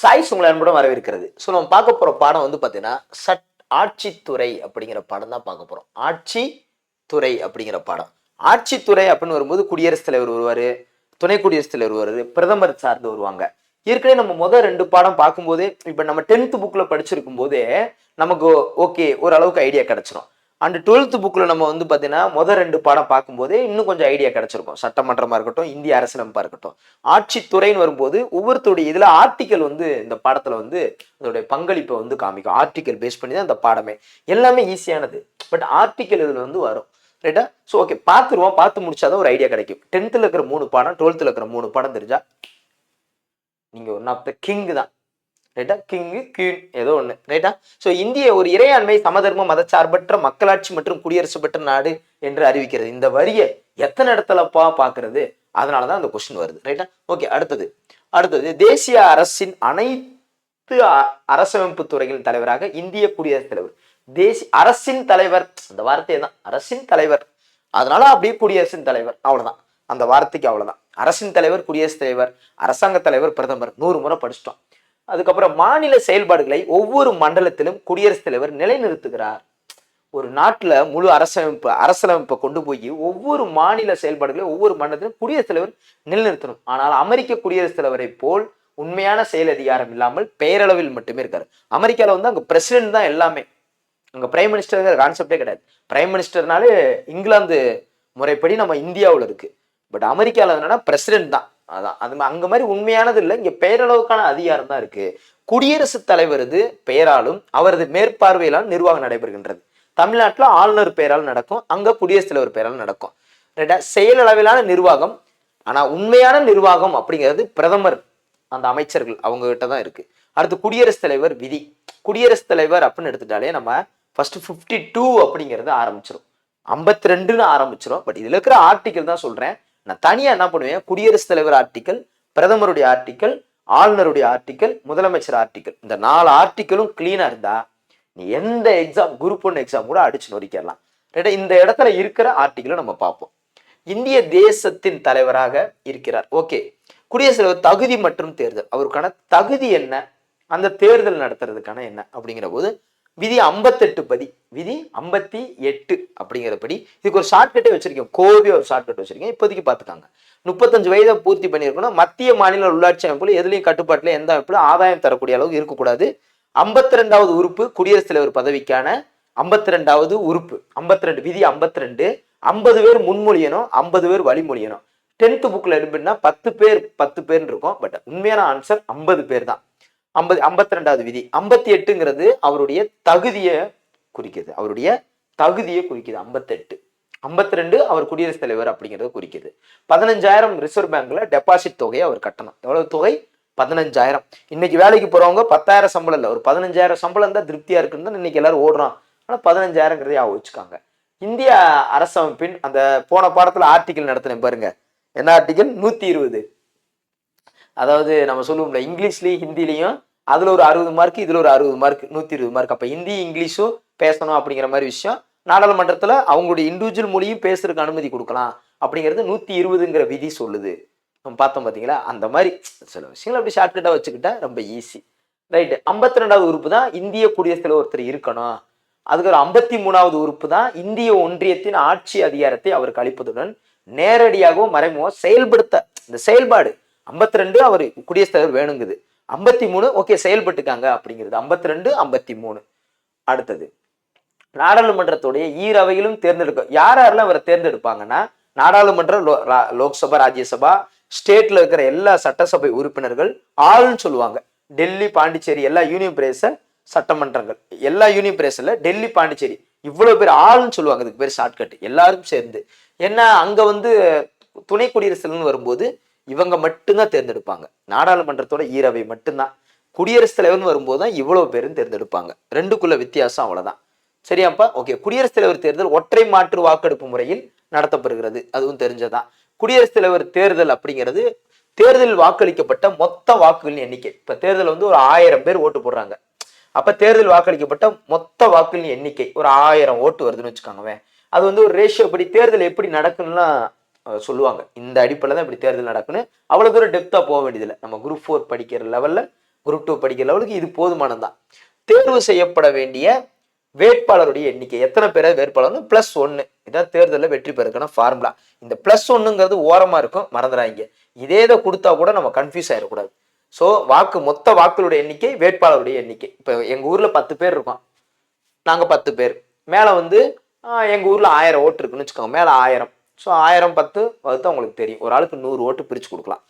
Choice உங்களை அன்புடன் வரவேற்கிறது. ஸோ நம்ம பார்க்க போகிற பாடம் வந்து பார்த்தீங்கன்னா சட் ஆட்சித்துறை அப்படிங்கிற பாடம் தான் பார்க்க போகிறோம் ஆட்சி துறை அப்படிங்கிற பாடம். ஆட்சித்துறை அப்படின்னு வரும்போது குடியரசுத் தலைவர் வருவார் துணை குடியரசுத் தலைவர் வருவார் பிரதமர் சார்ந்து வருவாங்க. ஏற்கனவே நம்ம முதல் ரெண்டு பாடம் பார்க்கும்போது இப்போ நம்ம டென்த் புக்கில் படிச்சிருக்கும் போதே நமக்கு ஓகே ஓரளவுக்கு ஐடியா கிடச்சிரும். அண்ட் டுவெல்த் புக்கில் நம்ம வந்து பார்த்தீங்கன்னா முதல் ரெண்டு பாடம் பார்க்கும்போதே இன்னும் கொஞ்சம் ஐடியா கிடச்சிருக்கும். சட்டமன்றமாக இருக்கட்டும் இந்திய அரசியலமைப்பாக இருக்கட்டும். ஆட்சித்துறைன்னு வரும்போது ஒவ்வொருத்தருடைய இதில் ஆர்டிக்கல் வந்து இந்த பாடத்தில் வந்து அதோடைய பங்களிப்பை வந்து காமிக்கும். ஆர்டிக்கல் பேஸ் பண்ணி தான் இந்த பாடமே. எல்லாமே ஈஸியானது பட் ஆர்டிக்கல் இதில் வந்து வரும். ரைட்டா ஸோ ஓகே பார்த்துருவோம். பார்த்து முடிச்சாதான் ஒரு ஐடியா கிடைக்கும். டென்த்தில் இருக்கிற மூணு பாடம் டுவெல்த்தில் இருக்கிற மூணு பாடம் தெரிஞ்சா நீங்கள் ஒன் ஆஃப் த கிங் தான். ரைட்டா கிங்கு கியூன் ஏதோ ஒன்று ரைட்டா ஸோ இந்திய ஒரு இறையாண்மை சமதர்ம மதச்சார்பற்ற மக்களாட்சி மற்றும் குடியரசு பெற்ற நாடு என்று அறிவிக்கிறது. இந்த வரியை எத்தனை இடத்துலப்பா பார்க்கறது? அதனால தான் அந்த கொஸ்டின் வருது. ரைட்டா ஓகே அடுத்தது. அடுத்தது தேசிய அரசின் அனைத்து அரசமைப்பு துறைகளின் தலைவராக இந்திய குடியரசுத் தலைவர். தேசிய அரசின் தலைவர் அந்த வார்த்தையை தான். அரசின் தலைவர். அதனால அப்படியே குடியரசின் தலைவர். அவ்வளோதான் அந்த வார்த்தைக்கு அவ்வளோதான் அரசின் தலைவர் குடியரசுத் தலைவர் அரசாங்க தலைவர் பிரதமர். நூறு முறை படிச்சிட்டோம். அதுக்கப்புறம் மாநில செயல்பாடுகளை ஒவ்வொரு மண்டலத்திலும் குடியரசுத் தலைவர் நிலைநிறுத்துகிறார். ஒரு நாட்டில் முழு அரசமைப்பு அரசியலமைப்பை கொண்டு போய் ஒவ்வொரு மாநில செயல்பாடுகளையும் ஒவ்வொரு மண்டலத்திலும் குடியரசுத் தலைவர் நிலைநிறுத்தணும். ஆனால் அமெரிக்க குடியரசுத் தலைவரை போல் உண்மையான செயல் அதிகாரம் இல்லாமல் பெயரளவில் மட்டுமே இருக்காரு. அமெரிக்காவில் வந்து அங்கே பிரசிடென்ட் தான் எல்லாமே. அங்கே பிரைம் மினிஸ்டருங்கிற கான்செப்டே கிடையாது. பிரைம் மினிஸ்டர்னாலே இங்கிலாந்து முறைப்படி நம்ம இந்தியாவில் இருக்கு. பட் அமெரிக்காவில் என்னன்னா பிரசிடென்ட் தான். அதான். அது மா- அங்க மாதிரி உண்மையானது இல்லை. இங்க பெயரளவுக்கான அதிகாரம் தான் இருக்கு. குடியரசுத் தலைவரது பெயராலும் அவரது மேற்பார்வையிலும் நிர்வாகம் நடைபெறுகின்றது. தமிழ்நாட்டில் ஆளுநர் பெயரால் நடக்கும் அங்க குடியரசுத் தலைவர் பெயரால் நடக்கும். ரைட்டா செயலளவிலான நிர்வாகம் ஆனா உண்மையான நிர்வாகம் அப்படிங்கிறது பிரதமர் அந்த அமைச்சர்கள் அவங்க கிட்ட தான் இருக்கு. அடுத்து குடியரசுத் தலைவர் விதி. குடியரசுத் தலைவர் அப்படின்னு எடுத்துட்டாலே நம்ம ஃபர்ஸ்ட் 52 டூ அப்படிங்கிறது ஆரம்பிச்சிடும் ஐம்பத்தி ரெண்டுன்னு ஆரம்பிச்சிடும் பட் இதுல இருக்கிற ஆர்டிக்கல் தான் சொல்றேன். நான் தனியா என்ன பண்ணுவேன்? குடியரசுத் தலைவர் ஆர்டிக்கல் பிரதமருடைய ஆர்டிக்கல் ஆளுநருடைய ஆர்டிக்கல் முதலமைச்சர் ஆர்டிக்கல் இந்த நாலு ஆர்டிக்கலும் கிளீனா இருந்தா நீ எந்த எக்ஸாம் குரூப் ஒன் எக்ஸாம் கூட அடிச்சு நொறிக்கலாம் ரைட்டா இந்த இடத்துல இருக்கிற ஆர்டிக்கலை நம்ம பார்ப்போம். இந்திய தேசத்தின் தலைவராக இருக்கிறார். ஓகே. குடியரசுத் தலைவர் தகுதி மற்றும் தேர்தல். அவருக்கான தகுதி என்ன? அந்த தேர்தல் நடத்துறதுக்கான என்ன? அப்படிங்கிற போது விதி ஐம்பத்தெட்டு படி விதி ஐம்பத்தி எட்டு அப்படிங்கிறபடி இதுக்கு ஒரு ஷார்ட்கட்டே வச்சிருக்கேன். கோபி ஒரு ஷார்ட்கட் வச்சிருக்கேன். இப்போதைக்கு பார்த்துக்காங்க. முப்பத்தஞ்சு வயதை பூர்த்தி பண்ணியிருக்கணும். மத்திய மாநில உள்ளாட்சி அமைப்புல எதுலையும் கட்டுப்பாட்டில் எந்த அமைப்புல ஆதாயம் தரக்கூடிய அளவுக்கு இருக்கக்கூடாது. ஐம்பத்தி ரெண்டாவது உறுப்பு குடியரசுத் தலைவர் பதவிக்கான ஐம்பத்தி ரெண்டாவது உறுப்பு. ஐம்பத்தி ரெண்டு விதி ஐம்பத்தி ரெண்டு ஐம்பது பேர் முன்மொழியணும் ஐம்பது பேர் வழிமொழியணும். டென்த்து புக்கில் எடுப்பின்னா பத்து பேர் பத்து பேர்னு இருக்கும். பட் உண்மையான ஆன்சர் ஐம்பது பேர் தான். ஐம்பது ஐம்பத்தி ரெண்டாவது விதி. ஐம்பத்தி எட்டுங்கிறது அவருடைய தகுதியை குறிக்கிறது அவருடைய தகுதியை குறிக்குது ஐம்பத்தெட்டு. ஐம்பத்தி ரெண்டு அவர் குடியரசுத் தலைவர் அப்படிங்கிறத குறிக்குது. பதினஞ்சாயிரம் ரிசர்வ் பேங்க்ல டெபாசிட் தொகையை அவர் கட்டணும். எவ்வளவு தொகை? பதினஞ்சாயிரம். இன்னைக்கு வேலைக்கு போறவங்க பத்தாயிரம் சம்பளம் இல்லை. ஒரு பதினஞ்சாயிரம் சம்பளம் தான் திருப்தியா இருக்குன்னு தான் இன்னைக்கு எல்லாரும் ஓடுறான். ஆனால் பதினஞ்சாயிரங்கிறதே ஆக வச்சுக்காங்க? இந்திய அரசமைப்பின் அந்த போன பாடத்துல ஆர்டிக்கல் நடத்தினேன் பாருங்க. என்ன ஆர்டிக்கல் நூத்தி இருபது. அதாவது நம்ம சொல்லுவோம்ல இங்கிலீஷ்லயும் ஹிந்திலையும் அதில் ஒரு அறுபது மார்க் இதில் ஒரு அறுபது மார்க் நூற்றி இருபது மார்க் அப்போ ஹிந்தி இங்கிலீஷும் பேசணும் அப்படிங்கிற மாதிரி விஷயம் நாடாளுமன்றத்தில் அவங்களுடைய இண்டிவிஜுவல் மொழியும் பேசுறதுக்கு அனுமதி கொடுக்கலாம் அப்படிங்கிறது நூற்றி இருபதுங்கிற விதி சொல்லுது. நம்ம பார்த்தோம் பார்த்தீங்களா அந்த மாதிரி சில விஷயங்கள் அப்படி ஷார்ட்கட்டாக வச்சுக்கிட்டா ரொம்ப ஈஸி ரைட்டு ஐம்பத்தி ரெண்டாவது உறுப்பு தான் இந்திய குடியரசு தலைவர் ஒருத்தர் இருக்கணும். அதுக்கு ஒரு ஐம்பத்தி மூணாவது உறுப்பு தான் இந்திய ஒன்றியத்தின் ஆட்சி அதிகாரத்தை அவருக்கு அளிப்பதுடன் நேரடியாகவும் மறைமுகம் செயல்படுத்த இந்த செயல்பாடு. ஐம்பத்தி ரெண்டு அவர் குடியரசுத் தலைவர் வேணுங்குது. ஐம்பத்தி மூணு ஓகே செயல்பட்டுக்காங்க அப்படிங்கிறது. ஐம்பத்தி ரெண்டு ஐம்பத்தி மூணு. அடுத்தது நாடாளுமன்றத்துடைய ஈரவையிலும் தேர்ந்தெடுக்க யார் யாரெல்லாம் அவரை தேர்ந்தெடுப்பாங்கன்னா நாடாளுமன்ற லோ- ரா- லோக்சபா ராஜ்யசபா ஸ்டேட்ல இருக்கிற எல்லா சட்டசபை உறுப்பினர்கள் ஆள்னு சொல்லுவாங்க. டெல்லி பாண்டிச்சேரி எல்லா யூனியன் பிரதேச சட்டமன்றங்கள். எல்லா யூனியன் பிரதேசல டெல்லி பாண்டிச்சேரி. இவ்வளவு பேர் ஆள்னு சொல்லுவாங்க. இதுக்கு பேர் ஷார்ட்கட் எல்லாரும் சேர்ந்து. ஏன்னா அங்க வந்து துணை குடியரசுன்னு வரும்போது இவங்க மட்டும்தான் தேர்ந்தெடுப்பாங்க. நாடாளுமன்றத்தோட ஈரவை மட்டும்தான். குடியரசுத் தலைவர்னு வரும்போது தான் இவ்வளவு பேரும் தேர்ந்தெடுப்பாங்க. ரெண்டுக்குள்ள வித்தியாசம் அவ்வளவுதான். சரியாப்பா? ஓகே குடியரசுத் தலைவர் தேர்தல் ஒற்றை மாற்று வாக்கெடுப்பு முறையில் நடத்தப்படுகிறது. அதுவும் தெரிஞ்சதான் குடியரசுத் தலைவர் தேர்தல் அப்படிங்கிறது தேர்தலில் வாக்களிக்கப்பட்ட மொத்த வாக்குகளின் எண்ணிக்கை. இப்ப தேர்தல் வந்து ஒரு ஆயிரம் பேர் ஓட்டு போடுறாங்க. அப்ப தேர்தல் வாக்களிக்கப்பட்ட மொத்த வாக்குகளின் எண்ணிக்கை ஒரு ஆயிரம் ஓட்டு வருதுன்னு வச்சுக்கோங்கவே அது வந்து ஒரு ரேஷியோ படி தேர்தல் எப்படி நடக்கும்லாம் சொல்லுவாங்க. இந்த அடிப்படையில் தான் இப்படி தேர்தல் நடக்குன்னு. அவ்வளோ தூரம் டெப்த்தாக போக வேண்டியதில்லை. நம்ம குரூப் ஃபோர் படிக்கிற லெவலில் குரூப் டூ படிக்கிற லெவலுக்கு இது போதுமானது தான் தேர்வு செய்யப்பட வேண்டிய வேட்பாளருடைய எண்ணிக்கை. எத்தனை பேரை வேட்பாளர்னு ப்ளஸ் ஒன்று இதான் தேர்தலில் வெற்றி பெறக்கான ஃபார்முலா இந்த ப்ளஸ் ஒன்றுங்கிறது ஓரமாக இருக்கும். மறந்துடாங்க இதே இதை கொடுத்தா கூட நம்ம கன்ஃபியூஸ் ஆகிடக்கூடாது ஸோ வாக்கு மொத்த வாக்குகளுடைய எண்ணிக்கை வேட்பாளருடைய எண்ணிக்கை. இப்போ எங்கள் ஊரில் பத்து பேர் இருக்கோம். நாங்கள் பத்து பேர். மேலே வந்து எங்கள் ஊரில் ஆயிரம் ஓட்டு இருக்குன்னு வச்சுக்கோங்க. மேலே ஆயிரம். ஸோ ஆயிரம் பத்து வகுத்தா உங்களுக்கு தெரியும். ஒரு ஆளுக்கு நூறு ஓட்டு பிரித்து கொடுக்கலாம்.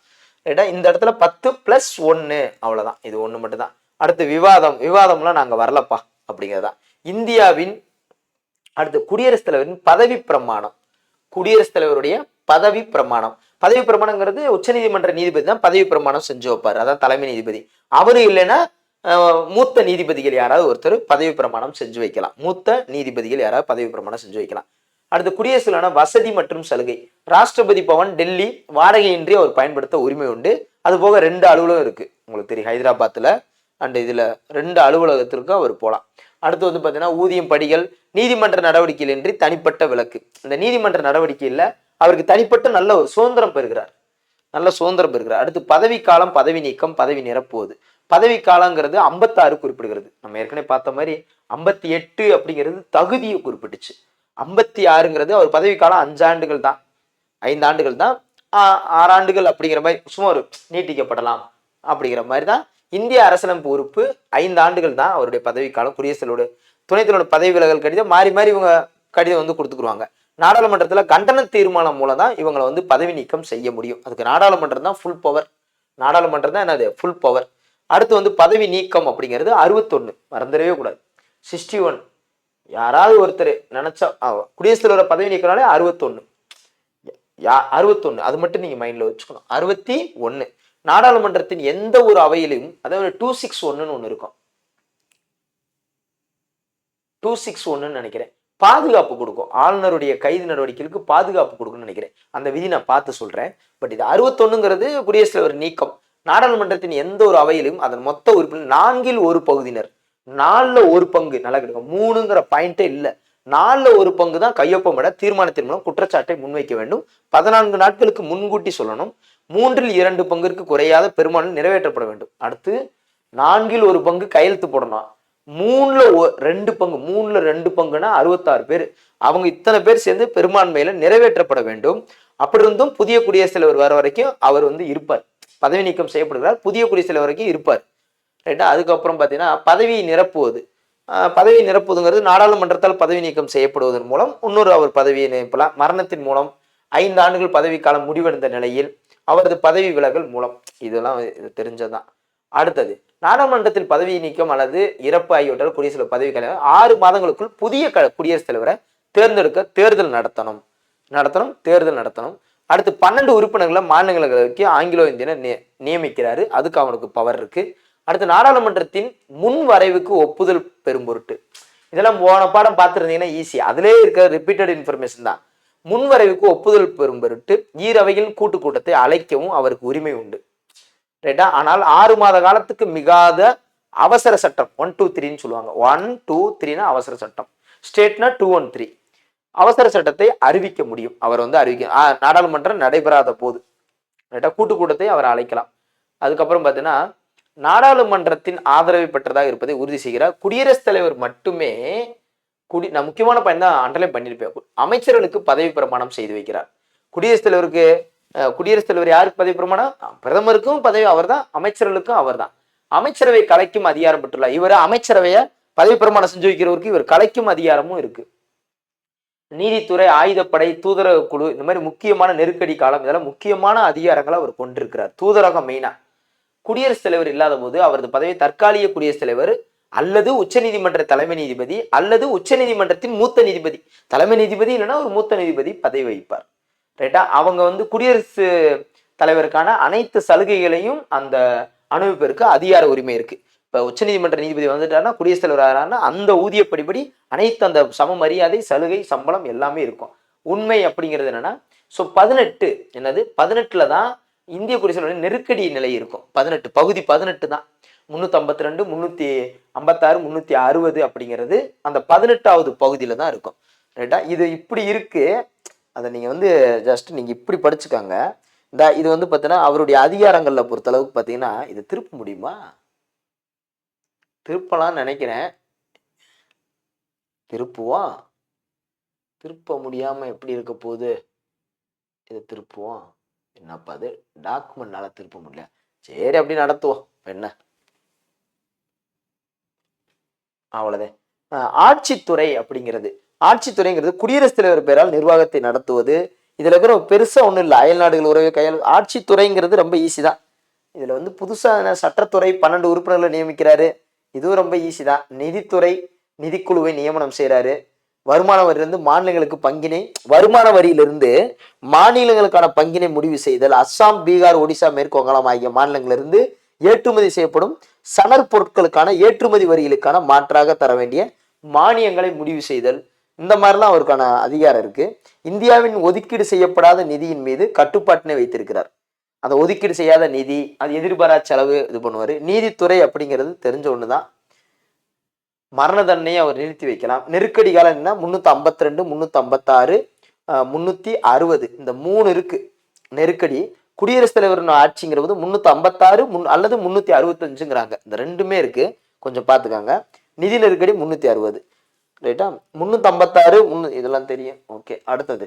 ரைட்டா இந்த இடத்துல பத்து ப்ளஸ் ஒன்று அவ்வளோதான் இது ஒன்று மட்டும்தான். அடுத்து விவாதம். விவாதம்லாம் நாங்கள் வரலப்பா அப்படிங்கிறதான் இந்தியாவின் அடுத்து குடியரசுத் தலைவரின் பதவி பிரமாணம். குடியரசுத் தலைவருடைய பதவி பிரமாணம். பதவி பிரமாணங்கிறது உச்சநீதிமன்ற நீதிபதி தான் பதவி பிரமாணம் செஞ்சு வைப்பார். அதான் தலைமை நீதிபதி. அவரு இல்லைன்னா மூத்த நீதிபதிகள் யாராவது ஒருத்தர் பதவி பிரமாணம் செஞ்சு வைக்கலாம். மூத்த நீதிபதிகள் யாராவது பதவி பிரமாணம் செஞ்சு வைக்கலாம். அடுத்து குடியரசுலான வசதி மற்றும் சலுகை. ராஷ்டிரபதி பவன் டெல்லி வாடகையின்றி அவர் பயன்படுத்த உரிமை உண்டு. அது போக ரெண்டு அலுவலகம் இருக்கு. உங்களுக்கு தெரியும் ஹைதராபாத்தில் அண்ட் இதுல ரெண்டு அலுவலகத்திற்கு அவர் போகலாம் அடுத்து வந்து பார்த்தீங்கன்னா ஊதியம் படிகள் நீதிமன்ற நடவடிக்கையிலின்றி தனிப்பட்ட விலக்கு. இந்த நீதிமன்ற நடவடிக்கையில் அவருக்கு தனிப்பட்ட நல்ல ஒரு சுதந்திரம் பெறுகிறார். நல்ல சுதந்திரம் பெறுகிறார். அடுத்து பதவி காலம் பதவி நீக்கம் பதவி நிரப்புவது. பதவி காலங்கிறது ஐம்பத்தாறு குறிப்பிடுகிறது. நம்ம ஏற்கனவே பார்த்த மாதிரி ஐம்பத்தி எட்டு அப்படிங்கிறது தகுதியை குறிப்பிட்டுச்சு. ஐம்பத்தி ஆறுங்கிறது அவர் பதவிக்காலம் அஞ்சாண்டுகள் தான். ஐந்து ஆண்டுகள் தான். ஆ- ஆறாண்டுகள் அப்படிங்கிற மாதிரி சும்மா ஒரு நீட்டிக்கப்படலாம் அப்படிங்கிற மாதிரி தான். இந்திய அரசியலமைப்பு உறுப்பு ஐந்து ஆண்டுகள் தான் அவருடைய பதவிக்காலம் காலம் குடியரசுத் துணைத் தலைவர் பதவி விலகல் கடிதம் மாறி மாறி இவங்க கடிதம் வந்து கொடுத்துக்குருவாங்க. நாடாளுமன்றத்தில் கண்டன தீர்மானம் மூலம் தான் இவங்களை வந்து பதவி நீக்கம் செய்ய முடியும். அதுக்கு நாடாளுமன்றம் தான் ஃபுல் பவர் நாடாளுமன்றம் தான் என்னது? ஃபுல் பவர் அடுத்து வந்து பதவி நீக்கம் அப்படிங்கிறது அறுபத்தொன்று மறந்துடவே கூடாது. சிக்ஸ்டி ஒன் யாராவது ஒருத்தர் நினைச்சா ஆ, குடியரசுத் தலைவர் பதவி நீக்கினாலே அறுபத்தொன்னு. யா அறுபத்தொன்னு. அது மட்டும் நீங்கள் மைண்டில் வச்சுக்கணும். அறுபத்தி ஒன்று நாடாளுமன்றத்தின் எந்த ஒரு அவையிலும் அதாவது டூ சிக்ஸ் ஒன்றுன்னு ஒன்று இருக்கும். டூ சிக்ஸ் ஒன்றுன்னு நினைக்கிறேன். பாதுகாப்பு கொடுக்கும். ஆளுநருடைய கைது நடவடிக்கைகளுக்கு பாதுகாப்பு கொடுக்கும்னு நினைக்கிறேன். அந்த விதி நான் பார்த்து சொல்கிறேன் பட் இது அறுபத்தொன்னுங்கிறது குடியரசுத் தலைவர் நீக்கம். நாடாளுமன்றத்தின் எந்த ஒரு அவையிலும் அதன் மொத்த உறுப்பினர் நான்கில் ஒரு பகுதியினர். நாலில் ஒரு பங்கு நல்லா கிடைக்கும் மூணுங்கிற பாயிண்டே இல்லை. நாலில் ஒரு பங்கு தான் கையொப்பமிட தீர்மானத்தின் மூலம் குற்றச்சாட்டை முன்வைக்க வேண்டும். பதினான்கு நாட்களுக்கு முன்கூட்டி சொல்லணும். மூன்றில் இரண்டு பங்கிற்கு குறையாத பெரும்பாலும் நிறைவேற்றப்பட வேண்டும். அடுத்து நான்கில் ஒரு பங்கு கையெழுத்து போடணும். மூணுல ரெண்டு பங்கு மூணுல ரெண்டு பங்குனா அறுபத்தாறு பேர். அவங்க இத்தனை பேர் சேர்ந்து பெரும்பான்மையில நிறைவேற்றப்பட வேண்டும். அப்படி இருந்தும் புதிய குடியரசுத் தலைவர் வர வரைக்கும் அவர் வந்து இருப்பார். பதவி நீக்கம் செய்யப்படுகிறார். புதிய குடியரசுத் தலைவர் வரைக்கும் இருப்பார். ரைட்டா? அதுக்கப்புறம் பார்த்தீங்கன்னா பதவியை நிரப்புவது. பதவி நிரப்புவதுங்கிறது நாடாளுமன்றத்தால் பதவி நீக்கம் செய்யப்படுவதன் மூலம் இன்னொரு அவர் பதவியை நிரப்பலாம். மரணத்தின் மூலம் ஐந்து ஆண்டுகள் பதவி காலம் முடிவடைந்த நிலையில் அவரது பதவி விலகல் மூலம். இதெல்லாம் இது தெரிஞ்சதுதான். அடுத்தது நாடாளுமன்றத்தில் பதவி நீக்கம் அல்லது இறப்பு ஆகியவற்றால் குடியரசு தலைவர் பதவி கலைஞர் ஆறு மாதங்களுக்குள் புதிய க குடியரசுத் தலைவரை தேர்ந்தெடுக்க தேர்தல் நடத்தணும். நடத்தணும் தேர்தல் நடத்தணும். அடுத்து பன்னெண்டு உறுப்பினர்களை மாநிலங்களுக்கு ஆங்கிலோ இந்தியனை நியமிக்கிறாரு. அதுக்கு அவனுக்கு பவர் இருக்குது அடுத்து நாடாளுமன்றத்தின் முன் வரைவுக்கு ஒப்புதல் பெறும் பொருட்டு. இதெல்லாம் போன பாடம் பார்த்துருந்தீங்கன்னா ஈஸி அதிலே இருக்க ரிப்பீட்டட் இன்ஃபர்மேஷன் தான். முன்வரைவுக்கு ஒப்புதல் பெறும் பொருட்டு ஈரவையில் கூட்டு கூட்டத்தை அழைக்கவும் அவருக்கு உரிமை உண்டு. ரைட்டா ஆனால் ஆறு மாத காலத்துக்கு மிகாத அவசர சட்டம் ஒன் டூ த்ரீன்னு சொல்லுவாங்க. ஒன் டூ த்ரீனா அவசர சட்டம். ஸ்டேட்னா டூ ஒன் த்ரீ அவசர சட்டத்தை அறிவிக்க முடியும். அவர் வந்து அறிவிக்க ஆ, நாடாளுமன்றம் நடைபெறாத போது. ரைட்டா கூட்டு கூட்டத்தை அவர் அழைக்கலாம். அதுக்கப்புறம் பார்த்தீங்கன்னா நாடாளுமன்றத்தின் ஆதரவை பெற்றதாக இருப்பதை உறுதி செய்கிறார். குடியரசுத் தலைவர் மட்டுமே குடி நான் முக்கியமான பயன் தான் அண்டர்லைன் பண்ணியிருப்பேன். அமைச்சர்களுக்கு பதவி பிரமாணம் செய்து வைக்கிறார். குடியரசுத் தலைவருக்கு குடியரசுத் தலைவர் யாருக்கு பதவி பிரமாணம்? பிரதமருக்கும் பதவி அவர் தான் அமைச்சர்களுக்கும் அவர்தான். அமைச்சரவை கலைக்கும் அதிகாரம் பெற்றுள்ளார். இவர் அமைச்சரவையை பதவி பிரமாணம் செஞ்சு வைக்கிறவருக்கு இவர் கலைக்கும் அதிகாரமும் இருக்கு. நீதித்துறை ஆயுதப்படை தூதரக குழு இந்த மாதிரி முக்கியமான நெருக்கடி காலம் இதெல்லாம் முக்கியமான அதிகாரங்களை அவர் கொண்டிருக்கிறார். தூதரகம் மெயினா குடியரசுத் தலைவர் இல்லாத போது அவரது பதவி தற்காலிக குடியரசுத் தலைவர் அல்லது உச்சநீதிமன்ற தலைமை நீதிபதி அல்லது உச்சநீதிமன்றத்தின் மூத்த நீதிபதி. தலைமை நீதிபதி இல்லைன்னா ஒரு மூத்த நீதிபதி பதவி வகிப்பார். ரைட்டா அவங்க வந்து குடியரசு தலைவருக்கான அனைத்து சலுகைகளையும் அந்த அனுபவிப்பதற்கு அதிகார உரிமை இருக்கு. இப்ப உச்சநீதிமன்ற நீதிபதி வந்துட்டாருன்னா குடியரசுத் தலைவர் ஆகிறாருன்னா அந்த ஊதியப்படிப்படி அனைத்து அந்த சம மரியாதை சலுகை சம்பளம் எல்லாமே இருக்கும். உண்மை அப்படிங்கிறது என்னன்னா ஸோ பதினெட்டு என்னது? பதினெட்டுல தான் இந்திய குடியரசுடைய நெருக்கடி நிலை இருக்கும். பதினெட்டு பகுதி பதினெட்டு தான். முந்நூற்றி ஐம்பத்தி ரெண்டு முந்நூற்றி ஐம்பத்தாறு முந்நூற்றி அறுபது அப்படிங்கிறது அந்த பதினெட்டாவது பகுதியில் தான் இருக்கும். ரைட்டா இது இப்படி இருக்கு. அதை நீங்கள் வந்து ஜஸ்ட் நீங்கள் இப்படி படிச்சுக்காங்க. இந்த இது வந்து பார்த்தீங்கன்னா அவருடைய அதிகாரங்களில் பொறுத்தளவுக்கு பார்த்தீங்கன்னா இதை திருப்ப முடியுமா? திருப்பலாம்னு நினைக்கிறேன். திருப்புவோம் திருப்ப முடியாம எப்படி இருக்க போகுது? இதை திருப்புவோம். என்னப்பா அது டாக்குமெண்ட்னால திருப்ப முடியல. சரி அப்படி நடத்துவோம். என்ன? அவ்வளவுதான். ஆட்சித்துறை அப்படிங்கிறது. ஆட்சித்துறைங்கிறது குடியரசுத் தலைவர் பெயரால் நிர்வாகத்தை நடத்துவது. இதுல இருக்கிற பெருசா ஒண்ணும் இல்லை. அயல் நாடுகள் உறவை கையாள் ஆட்சித்துறைங்கிறது ரொம்ப ஈஸி தான். இதுல வந்து புதுசா என்ன சட்டத்துறை பன்னெண்டு உறுப்பினர்களை நியமிக்கிறாரு. இதுவும் ரொம்ப ஈஸி தான். நிதித்துறை நிதிக்குழுவை நியமனம் செய்கிறாரு வருமான வரியிலிருந்து மாநிலங்களுக்கு பங்கினை வருமான வரியிலிருந்து மாநிலங்களுக்கான பங்கினை முடிவு செய்தல் அஸ்ஸாம் பீகார் ஒடிசா மேற்கு வங்காளம் ஆகிய மாநிலங்களிலிருந்து ஏற்றுமதி செய்யப்படும் சணற் பொருட்களுக்கான ஏற்றுமதி வரிகளுக்கான மாற்றாக தர வேண்டிய மானியங்களை முடிவு செய்தல். இந்த மாதிரிலாம் அவருக்கான அதிகாரம் இருக்கு. இந்தியாவின் ஒதுக்கீடு செய்யப்படாத நிதியின் மீது கட்டுப்பாட்டினை வைத்திருக்கிறார். அந்த ஒதுக்கீடு செய்யாத நிதி அது எதிர்பாரா செலவு இது பண்ணுவார். நீதித்துறை அப்படிங்கிறது தெரிஞ்ச ஒன்று தான் மரண தண்டனையை அவர் நிறுத்தி வைக்கலாம். நெருக்கடி காலம் என்ன முன்னூத்தி ஐம்பத்தி ரெண்டு முன்னூத்தி ஐம்பத்தாறு முன்னூத்தி அறுபது இந்த மூணு இருக்கு. நெருக்கடி குடியரசுத் தலைவர் ஆட்சிங்கிற போது ஐம்பத்தாறு முன் அல்லது முந்நூற்றி அறுபத்தஞ்சுங்கிறாங்க இந்த ரெண்டுமே இருக்கு. கொஞ்சம் பார்த்துக்காங்க. நிதி நெருக்கடி முந்நூற்றி அறுபது ரைட்டா? முந்நூற்றி ஐம்பத்தாறு முன்னு இதெல்லாம் தெரியும். ஓகே அடுத்தது.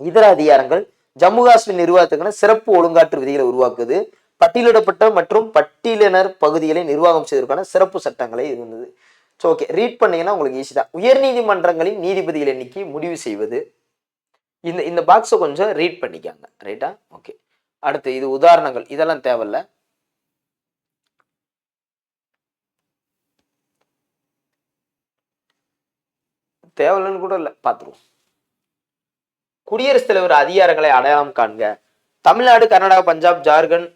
இதர அதிகாரங்கள் ஜம்மு காஷ்மீர் நிர்வாகத்துக்கான சிறப்பு ஒழுங்காற்று விதிகளை உருவாக்குது. பட்டியலிடப்பட்ட மற்றும் பட்டியலினர் பகுதிகளை நிர்வாகம் செய்வதற்கான சிறப்பு சட்டங்களை இருந்தது ஸோ ஓகே ரீட் பண்ணீங்கன்னா உங்களுக்கு ஈஸி தான். உயர்நீதிமன்றங்களின் நீதிபதிகள் எண்ணிக்கை முடிவு செய்வது. இந்த இந்த பாக்ஸை கொஞ்சம் ரீட் பண்ணிக்காங்க. ரைட்டா ஓகே அடுத்து இது உதாரணங்கள். இதெல்லாம் தேவையில்ல. தேவையில்லைன்னு கூட இல்லை. பார்த்துருவோம் குடியரசுத் தலைவர் அதிகாரங்களை அடையாளம் காண்க. தமிழ்நாடு கர்நாடகா பஞ்சாப் ஜார்க்கண்ட்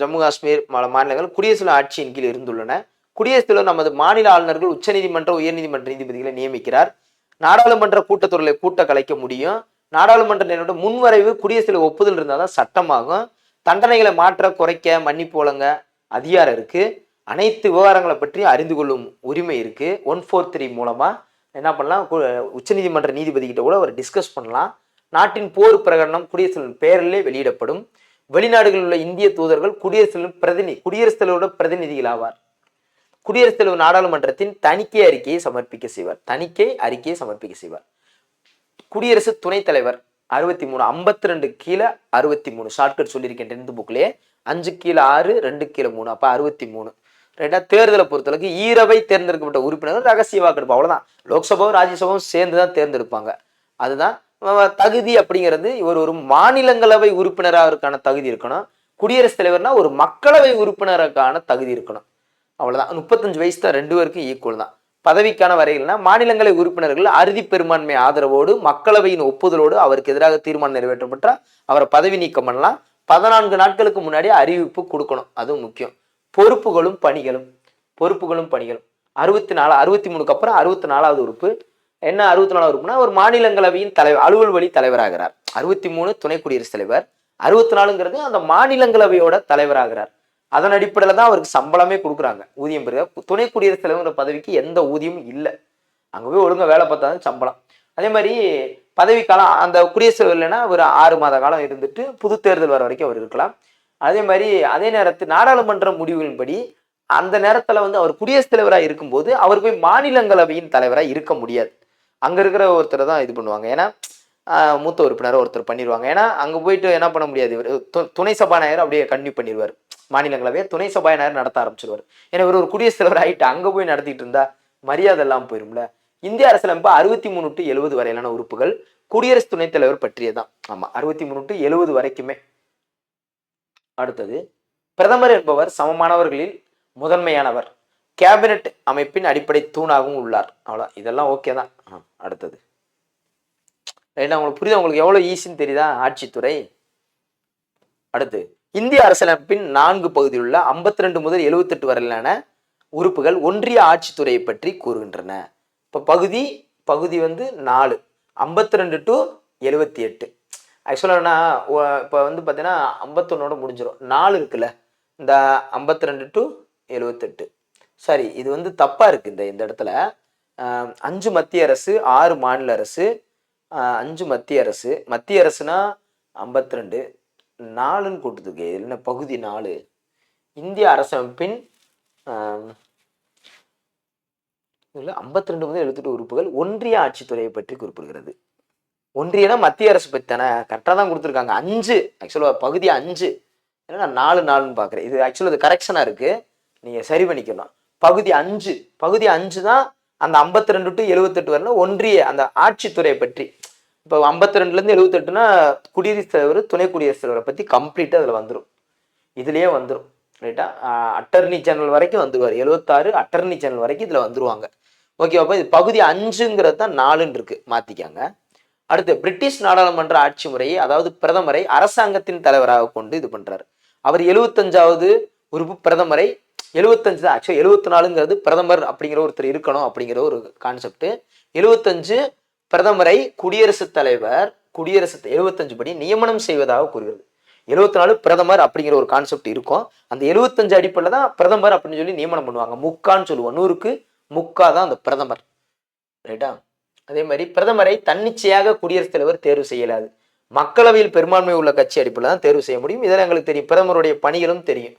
ஜம்மு காஷ்மீர் மாநிலங்கள் குடியரசு ஆட்சியின் கீழ் இருந்துள்ளன. குடியரசுத் தலைவர் நமது மாநில ஆளுநர்கள் உச்சநீதிமன்ற உயர்நீதிமன்ற நீதிபதிகளை நியமிக்கிறார். நாடாளுமன்ற கூட்டத்தொடர்களை கூட்ட கலைக்க முடியும். நாடாளுமன்ற நிலையோட முன்வரைவு குடியரசுத் தலைவர் ஒப்புதல் இருந்தால் தான் சட்டமாகும். தண்டனைகளை மாற்ற குறைக்க மன்னிப்பு வழங்க அதிகாரம் இருக்கு. அனைத்து விவகாரங்களை பற்றி அறிந்து கொள்ளும் உரிமை இருக்கு. ஒன் ஃபோர் த்ரீ மூலமா என்ன பண்ணலாம்? உச்சநீதிமன்ற நீதிபதி கிட்ட கூட அவர் டிஸ்கஸ் பண்ணலாம். நாட்டின் போர் பிரகடனம் குடியரசுத் தலைவர் பெயரிலே வெளியிடப்படும். வெளிநாடுகளில் உள்ள இந்திய தூதர்கள் குடியரசு தலைவர் பிரதிநிதி குடியரசுத் தலைவரோட பிரதிநிதிகள் ஆவார். குடியரசுத் தலைவர் நாடாளுமன்றத்தின் தணிக்கை அறிக்கையை சமர்ப்பிக்க செய்வார். தணிக்கை அறிக்கையை சமர்ப்பிக்க செய்வார். குடியரசு துணைத் தலைவர் அறுபத்தி மூணு ஐம்பத்தி ரெண்டு கீழே அறுபத்தி மூணு ஷார்ட்கட் சொல்லியிருக்கேன் டென்த் புக்லேயே அஞ்சு கீழே ஆறு ரெண்டு கீழே மூணு அப்போ அறுபத்தி மூணு ரெண்டா தேர்தலை பொறுத்தளவுக்கு ஈரவை தேர்ந்தெடுக்கப்பட்ட உறுப்பினர்கள் ரகசிய வாக்கெடுப்பு அவ்வளோதான் லோக்சபாவும் ராஜ்யசபாவும் சேர்ந்து தான் தேர்ந்தெடுப்பாங்க. அதுதான் தகுதி அப்படிங்கிறது. இவர் ஒரு மாநிலங்களவை உறுப்பினராக தகுதி இருக்கணும். குடியரசுத் தலைவர்னா ஒரு மக்களவை உறுப்பினருக்கான தகுதி இருக்கணும். அவ்வளோதான் முப்பத்தஞ்சு வயசு தான் ரெண்டு பேருக்கும் ஈக்குவல் தான். பதவிக்கான வரையில்னா மாநிலங்களை உறுப்பினர்கள் அறுதி பெரும்பான்மை ஆதரவோடு மக்களவையின் ஒப்புதலோடு அவருக்கு எதிராக தீர்மானம் நிறைவேற்றப்பட்டால் அவரை பதவி நீக்கம் பண்ணலாம். பதினான்கு நாட்களுக்கு முன்னாடி அறிவிப்பு கொடுக்கணும். அதுவும் முக்கியம். பொறுப்புகளும் பணிகளும் பொறுப்புகளும் பணிகளும். அறுபத்தி நாலு அறுபத்தி மூணுக்கு அப்புறம் அறுபத்தி நாலாவது உறுப்பு. என்ன அறுபத்தி நாலாவது உறுப்புனா ஒரு மாநிலங்களவையின் தலைவர் அலுவல் வழி தலைவராகிறார். அறுபத்தி மூணு துணை குடியரசுத் தலைவர். அறுபத்தி நாலுங்கிறது அந்த மாநிலங்களவையோட தலைவராகிறார். அதன் அடிப்படையில் தான் அவருக்கு சம்பளமே கொடுக்குறாங்க. ஊதியம் பெறுக. துணை குடியரசுத் தலைவங்கிற பதவிக்கு எந்த ஊதியமும் இல்லை. அங்கே போய் ஒழுங்காக வேலை பார்த்தா சம்பளம். அதே மாதிரி பதவிக்காலம் அந்த குடியரசு இல்லைன்னா ஒரு ஆறு மாத காலம் இருந்துட்டு புது தேர்தல் வர வரைக்கும் அவர் இருக்கலாம். அதே மாதிரி அதே நேரத்தில் நாடாளுமன்ற முடிவுகளின்படி அந்த நேரத்தில் வந்து அவர் குடியரசுத் தலைவராக இருக்கும்போது அவர் போய் மாநிலங்களவையின் தலைவராக இருக்க முடியாது. அங்கே இருக்கிற ஒருத்தரை தான் இது பண்ணுவாங்க. ஏன்னா மூத்த உறுப்பினரை ஒருத்தர் பண்ணிடுவாங்க ஏன்னா அங்கே போயிட்டு என்ன பண்ண முடியாது இவர்? து- துணை சபாநாயகர் அப்படியே கன்டினியூ பண்ணிடுவார் மாநிலங்களவையை துணை சபாநாயகர் நடத்த ஆரம்பிச்சிருவார். ஏன்னா இவர் ஒரு குடியரசுத் தலைவர் ஆகிட்டு அங்கே போய் நடத்திட்டு இருந்தா மரியாதை எல்லாம் போயிரும்ல. இந்திய அரசியலமைப்பு அறுபத்தி மூணு டு எழுபது வரையிலான உறுப்புகள் குடியரசு துணைத் தலைவர் பற்றியதான் ஆமா அறுபத்தி மூணு டு எழுபது வரைக்குமே. அடுத்தது பிரதமர் என்பவர் சமமானவர்களில் முதன்மையானவர். கேபினெட் அமைப்பின் அடிப்படை தூணாகவும் உள்ளார். அவ்வளோ இதெல்லாம் ஓகே தான். ஆ, அடுத்தது. ரைட்டா உங்களுக்கு புரியுது? உங்களுக்கு எவ்வளோ ஈஸின்னு தெரியுதா? ஆட்சித்துறை. அடுத்து இந்திய அரசியலமைப்பின் நான்கு பகுதியில் உள்ள ஐம்பத்தி ரெண்டு முதல் எழுபத்தெட்டு வரையிலான உறுப்புகள் ஒன்றிய ஆட்சித்துறையை பற்றி கூறுகின்றன. இப்போ பகுதி பகுதி வந்து நாலு ஐம்பத்தி ரெண்டு டு எழுபத்தி எட்டு ஆக்சுவலாக இப்போ வந்து பார்த்தீங்கன்னா ஐம்பத்தொன்னோட முடிஞ்சிடும் நாலு இருக்குல்ல இந்த ஐம்பத்தி ரெண்டு டு எழுபத்தெட்டு சரி இது வந்து தப்பாக இருக்குது இந்த இந்த இடத்துல. அஞ்சு மத்திய அரசு ஆறு மாநில அரசு அஞ்சு மத்திய அரசு. மத்திய அரசுனா ஐம்பத்தி ரெண்டு நாலுன்னு கூட்டத்துக்கு என்ன பகுதி நாலு? இந்திய அரசமைப்பின் இதில் ஐம்பத்தி ரெண்டு முதல் எழுபத்தெட்டு உறுப்புகள் ஒன்றிய ஆட்சித்துறையை பற்றி குறிப்பிடுகிறது. ஒன்றியனா மத்திய அரசு பற்றி தானே கரெக்டாக தான் கொடுத்துருக்காங்க. அஞ்சு ஆக்சுவலாக பகுதி அஞ்சு. ஏன்னா நான் நாலு நாலுன்னு பார்க்குறேன் இது ஆக்சுவலாக இது கரெக்ஷனாக இருக்குது நீங்கள் சரி பண்ணிக்கலாம். பகுதி அஞ்சு. பகுதி அஞ்சு தான் அந்த ஐம்பத்தி ரெண்டு டு எழுபத்தெட்டு வரணும் ஒன்றிய அந்த ஆட்சித்துறையை பற்றி இப்போ ஐம்பத்தி ரெண்டுலேருந்து எழுபத்தெட்டுனா குடியரசுத் தலைவர் துணை குடியரசுத் தலைவரை பற்றி கம்ப்ளீட்டாக அதில் வந்துடும் இதுலேயே வந்துடும் ரைட்டா அட்டர்னி ஜெனரல் வரைக்கும் வந்துருவார். எழுபத்தாறு அட்டர்னி ஜெனரல் வரைக்கும் இதில் வந்துருவாங்க. ஓகே அப்போ இது பகுதி அஞ்சுங்கிறது தான் நாலுன்னு இருக்கு. மாற்றிக்காங்க அடுத்து பிரிட்டிஷ் நாடாளுமன்ற ஆட்சி முறையை அதாவது பிரதமரை அரசாங்கத்தின் தலைவராக கொண்டு இது பண்ணுறாரு அவர் எழுபத்தஞ்சாவது உறுப்பு பிரதமரை எழுபத்தஞ்சு தான். ஆக்சுவலாக எழுபத்தி நாலுங்கிறது பிரதமர் அப்படிங்கிற ஒருத்தர் இருக்கணும் அப்படிங்கிற ஒரு கான்செப்ட் எழுபத்தஞ்சு பிரதமரை குடியரசுத் தலைவர் குடியரசு எழுபத்தஞ்சு படி நியமனம் செய்வதாக கூறுகிறது. எழுபத்தி நாலு பிரதமர் அப்படிங்கிற ஒரு கான்செப்ட் இருக்கும். அந்த எழுபத்தஞ்சு அடிப்படையில் தான் பிரதமர் அப்படின்னு சொல்லி நியமனம் பண்ணுவாங்க. முக்கான்னு சொல்லுவோம். நூறுக்கு முக்கா தான் அந்த பிரதமர். ரைட்டா? அதே மாதிரி பிரதமரை தன்னிச்சையாக குடியரசுத் தலைவர் தேர்வு செய்யலாது. மக்களவையில் பெரும்பான்மை உள்ள கட்சி அடிப்படையில் தான் தேர்வு செய்ய முடியும். இதெல்லாம் எங்களுக்கு தெரியும். பிரதமருடைய பணிகளும் தெரியும்.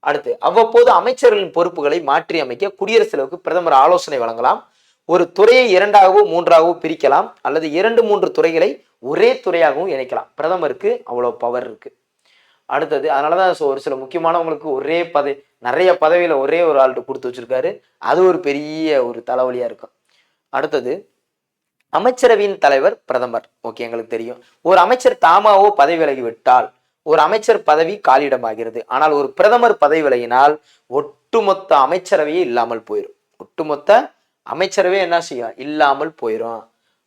அடுத்து அவ்வப்போது அமைச்சர்களின் பொறுப்புகளை மாற்றி அமைக்க குடியரசுத் தலைவருக்கு பிரதமர் ஆலோசனை வழங்கலாம். ஒரு துறையை இரண்டாகவோ மூன்றாகவோ பிரிக்கலாம் அல்லது இரண்டு மூன்று துறைகளை ஒரே துறையாகவும் இணைக்கலாம். பிரதமருக்கு அவ்வளோ பவர் இருக்குது அடுத்தது அதனால தான் ஸோ ஒரு சில முக்கியமானவங்களுக்கு ஒரே பதவி நிறைய பதவியில் ஒரே ஒரு ஆள்கிட்ட கொடுத்து வச்சிருக்காரு. அது ஒரு பெரிய ஒரு தலைவலியாக இருக்கும். அடுத்தது அமைச்சரவையின் தலைவர் பிரதமர். ஓகே எங்களுக்கு தெரியும். ஒரு அமைச்சர் தாமாவோ பதவி விலகி விட்டால் ஒரு அமைச்சர் பதவி காலியிடமாகிறது. ஆனால் ஒரு பிரதமர் பதவி விலகினால் ஒட்டுமொத்த அமைச்சரவையே இல்லாமல் போயிடும் ஒட்டுமொத்த அமைச்சரவே என்ன செய்யும்? இல்லாமல் போயிடும்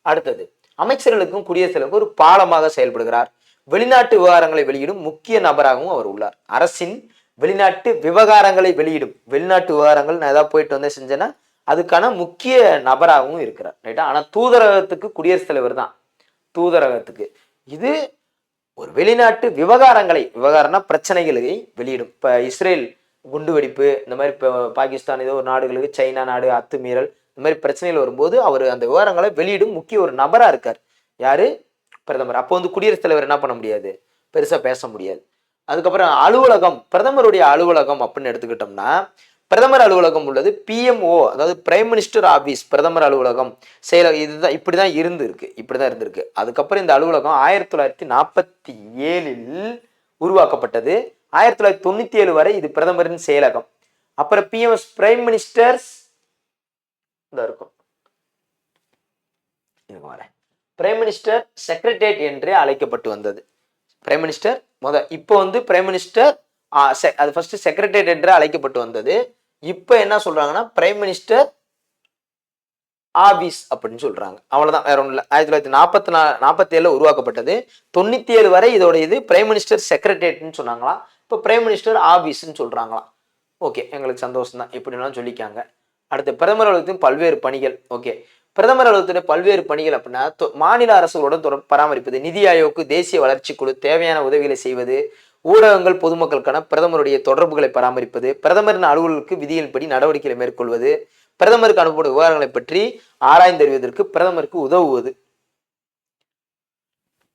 அடுத்தது அமைச்சர்களுக்கும் குடியரசுகளுக்கும் ஒரு பாலமாக செயல்படுகிறார். வெளிநாட்டு விவகாரங்களை வெளியிடும் முக்கிய நபராகவும் அவர் உள்ளார். அரசின் வெளிநாட்டு விவகாரங்களை வெளியிடும் வெளிநாட்டு விவகாரங்கள் நான் ஏதாவது போயிட்டு வந்தேன் செஞ்சேன்னா அதுக்கான முக்கிய நபராகவும் இருக்கிறார். ரைட்டா? ஆனால் தூதரகத்துக்கு குடியரசுத் தலைவர் தான். தூதரகத்துக்கு. இது ஒரு வெளிநாட்டு விவகாரங்களை விவகாரம்னா பிரச்சனைகளை வெளியிடும். இப்போ இஸ்ரேல் குண்டுவெடிப்பு இந்த மாதிரி இப்போ பாகிஸ்தான் ஏதோ ஒரு நாடுகளுக்கு சைனா நாடு அத்துமீறல் இந்த மாதிரி பிரச்சனைகள் வரும்போது அவர் அந்த விவகாரங்களை வெளியிடும் முக்கிய ஒரு நபராக இருக்கார். யாரு? பிரதமர். அப்போ வந்து குடியரசுத் தலைவர் என்ன பண்ண முடியாது? பெருசாக பேச முடியாது. அதுக்கப்புறம் அலுவலகம். பிரதமருடைய அலுவலகம் அப்படின்னு எடுத்துக்கிட்டோம்னா பிரதமர் அலுவலகம் உள்ளது பிஎம்ஓ அதாவது பிரைம் மினிஸ்டர் ஆஃபீஸ் பிரதமர் அலுவலகம். செயல இதுதான் இப்படி தான் இருந்திருக்கு. இப்படி தான் இருந்திருக்கு. அதுக்கப்புறம் இந்த அலுவலகம் ஆயிரத்தி தொள்ளாயிரத்தி நாற்பத்தி ஏழில் உருவாக்கப்பட்டது. ஆயிரத்தி தொள்ளாயிரத்தி தொண்ணூற்றி ஏழு வரை இது பிரதமரின் செயலகம். அப்புறம் பிஎம்எஸ் பிரைம் மினிஸ்டர்ஸ் இந்த இருக்கும். இருங்க வரேன் பிரைம் மினிஸ்டர் செக்ரட்டேரியட் என்று அழைக்கப்பட்டு வந்தது. பிரைம் மினிஸ்டர் முத இப்போ வந்து பிரைம் மினிஸ்டர் அது ஃபர்ஸ்ட் செக்ரட்டேரியட் என்று அழைக்கப்பட்டு வந்தது. இப்போ என்ன சொல்றாங்கன்னா பிரைம் மினிஸ்டர் ஆபீஸ் அப்படின்னு சொல்றாங்க. அவ்வளவுதான் வேற ஒன்றும் இல்லை. ஆயிரத்தி தொள்ளாயிரத்தி நாற்பத்தி நா நாற்பத்தி ஏழுல உருவாக்கப்பட்டது. தொண்ணூத்தி ஏழு வரை இதோட இது பிரைம் மினிஸ்டர் செக்ரட்டேரியட்னு சொன்னாங்களாம். இப்போ பிரைம் மினிஸ்டர் ஆபீஸ்ன்னு சொல்றாங்களாம். ஓகே எங்களுக்கு சந்தோஷம் தான் எப்படினாலும் சொல்லிக்காங்க. அடுத்து பிரதமர் அலுவலகத்தின் பல்வேறு பணிகள். ஓகே. பிரதமர் அலுவலகத்தின் பல்வேறு பணிகள் அப்படின்னா மாநில அரசுகளுடன் தொடர் பராமரிப்பது நிதி ஆயோக்கு தேசிய வளர்ச்சி குழு தேவையான உதவிகளை செய்வது ஊடகங்கள் பொதுமக்களுக்கான பிரதமருடைய தொடர்புகளை பராமரிப்பது பிரதமரின் அலுவலர்களுக்கு விதியின்படி நடவடிக்கைகளை மேற்கொள்வது பிரதமருக்கு அனுப்பப்படும் விவகாரங்களை பற்றி ஆராய்ந்தறிவதற்கு பிரதமருக்கு உதவுவது.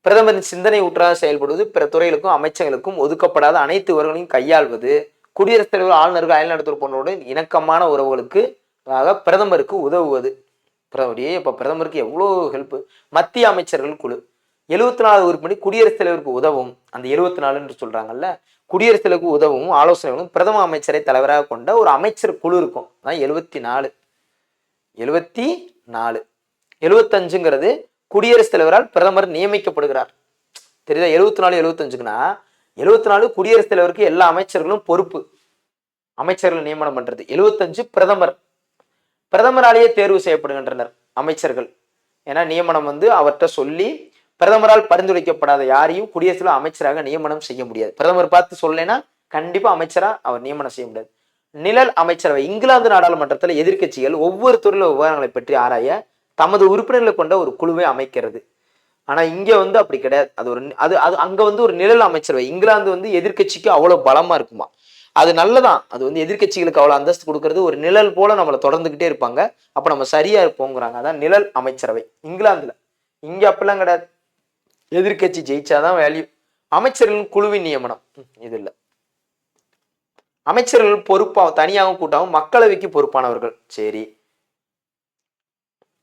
பிரதமரின் சிந்தனை ஊற்றாக செயல்படுவது பிற துறைகளுக்கும் அமைச்சர்களுக்கும் ஒதுக்கப்படாத அனைத்து விவரங்களையும் கையாள்வது குடியரசுத் தலைவர் ஆளுநர்கள் அயல்நாட்டுத்துறை போன்றவுடன் இணக்கமான உறவுகளுக்கு ஆக பிரதமருக்கு உதவுவது. அப்படியே இப்போ பிரதமருக்கு எவ்வளோ ஹெல்ப்பு மத்திய அமைச்சர்கள் குழு. எழுபத்தி நாலு உறுப்பினி குடியரசுத் தலைவருக்கு உதவும். அந்த எழுபத்தி நாலுன்னு சொல்கிறாங்கல்ல குடியரசுத் தலைவருக்கு உதவும் ஆலோசனைகளும் பிரதம அமைச்சரை தலைவராக கொண்ட ஒரு அமைச்சர் குழு இருக்கும். அதான் எழுபத்தி நாலு எழுபத்தி நாலு எழுபத்தஞ்சுங்கிறது குடியரசுத் தலைவரால் பிரதமர் நியமிக்கப்படுகிறார். தெரியுதா? எழுபத்தி நாலு எழுபத்தஞ்சுக்குன்னா எழுபத்தி நாலு குடியரசுத் தலைவருக்கு எல்லா அமைச்சர்களும் பொறுப்பு. அமைச்சர்கள் நியமனம் பண்ணுறது எழுபத்தஞ்சு பிரதமர். பிரதமராலேயே தேர்வு செய்யப்படுகின்றனர் அமைச்சர்கள். ஏன்னா நியமனம் வந்து அவர்கிட்ட சொல்லி பிரதமரால் பரிந்துரைக்கப்படாத யாரையும் குடியரசுல அமைச்சராக நியமனம் செய்ய முடியாது. பிரதமர் பார்த்து சொல்லலைன்னா கண்டிப்பா அமைச்சரா அவர் நியமனம் செய்ய முடியாது. நிழல் அமைச்சரவை இங்கிலாந்து நாடாளுமன்றத்தில் எதிர்க்கட்சிகள் ஒவ்வொரு துறையில விவகாரங்களை பற்றி ஆராய தமது உறுப்பினர்களை கொண்ட ஒரு குழுவை அமைக்கிறது. ஆனா இங்க வந்து அப்படி கிடையாது. அது ஒரு அது அது அங்க வந்து ஒரு நிழல் அமைச்சரவை. இங்கிலாந்து வந்து எதிர்க்கட்சிக்கு அவ்வளவு பலமா இருக்குமா? அது நல்லதான். அது வந்து எதிர்க்கட்சிகளுக்கு அவ்வளோ அந்தஸ்து கொடுக்கறது ஒரு நிழல் போல நம்மளை தொடர்ந்துக்கிட்டே இருப்பாங்க. அப்போ நம்ம சரியா இருப்போங்கிறாங்க. அதான் நிழல் அமைச்சரவை. இங்கிலாந்துல. இங்க அப்படிலாம் கிடையாது. எதிர்க்கட்சி ஜெயிச்சாதான் வேல்யூ அமைச்சர்கள் குழுவின் நியமனம். இது இல்ல. அமைச்சர்கள் பொறுப்பா தனியாகவும் கூட்டாகவும் மக்களவைக்கு பொறுப்பானவர்கள். சரி.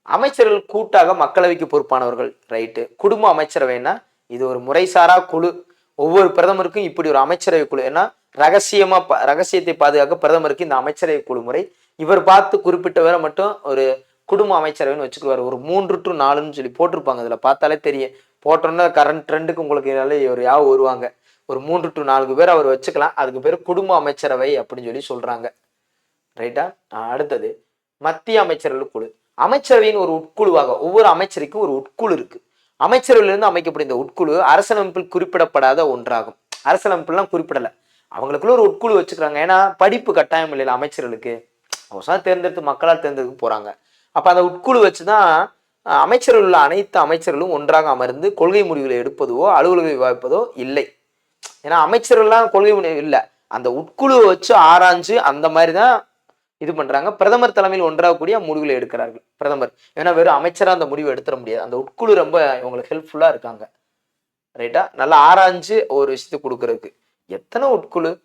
அமைச்சர்கள் கூட்டாக மக்களவைக்கு பொறுப்பானவர்கள். ரைட்டு. குடும்ப அமைச்சரவைன்னா இது ஒரு முறைசாரா குழு. ஒவ்வொரு பிரதமருக்கும் இப்படி ஒரு அமைச்சரவை குழு. ஏன்னா ரகசியமா ரகசியத்தை பாதுகாக்க பிரதமருக்கு இந்த அமைச்சரவை குழு முறை. இவர் பார்த்து குறிப்பிட்டவரை மட்டும் ஒரு குடும்ப அமைச்சரவைன்னு வச்சுக்குவார். ஒரு மூன்று டு நாலுன்னு சொல்லி போட்டிருப்பாங்க. அதில் பார்த்தாலே தெரியும். போட்டோன்னா கரண்ட் ட்ரெண்டுக்கு உங்களுக்கு ஒரு யாவும் வருவாங்க. ஒரு மூன்று டு நான்கு பேர் அவர் வச்சுக்கலாம். அதுக்கு பேர் குடும்ப அமைச்சரவை அப்படின்னு சொல்லி சொல்றாங்க. ரைட்டா? அடுத்தது மத்திய அமைச்சர்கள் குழு. அமைச்சரவையின் ஒரு உட்குழுவாக ஒவ்வொரு அமைச்சருக்கும் ஒரு உட்குழு இருக்கு. அமைச்சரவையிலிருந்து அமைக்கப்படும் இந்த உட்குழு அரசியலமைப்பில் குறிப்பிடப்படாத ஒன்றாகும். அரசியலமைப்புலாம் குறிப்பிடலை. அவங்களுக்குள்ள ஒரு உட்குழு வச்சுக்கிறாங்க. ஏன்னா படிப்பு கட்டாயம் இல்லை அமைச்சர்களுக்கு. அவசரம் தேர்ந்தெடுத்து மக்களால் தேர்ந்தெடுக்க போறாங்க. அப்ப அந்த உட்குழு வச்சுதான் தான் அமைச்சர்கள் உள்ள அனைத்து அமைச்சர்களும் ஒன்றாக அமர்ந்து கொள்கை முடிவுகளை எடுப்பதோ அலுவல்களை விவாதிப்பதோ இல்லை. ஏன்னா அமைச்சர்கள்லாம் கொள்கை முடிவு இல்லை. அந்த உட்குழுவை வச்சு ஆராய்ஞ்சு அந்த மாதிரி தான் இது பண்றாங்க. பிரதமர் தலைமையில் ஒன்றாகக்கூடிய முடிவுகளை எடுக்கிறார்கள். பிரதமர். ஏன்னா வெறும் அமைச்சராக அந்த முடிவு எடுத்துட முடியாது. அந்த உட்குழு ரொம்ப இவங்களுக்கு ஹெல்ப்ஃபுல்லா இருக்காங்க. ரைட்டா நல்லா ஆராய்ஞ்சு ஒரு விஷயத்தை கொடுக்கறதுக்கு. எத்தனை உட்குழு?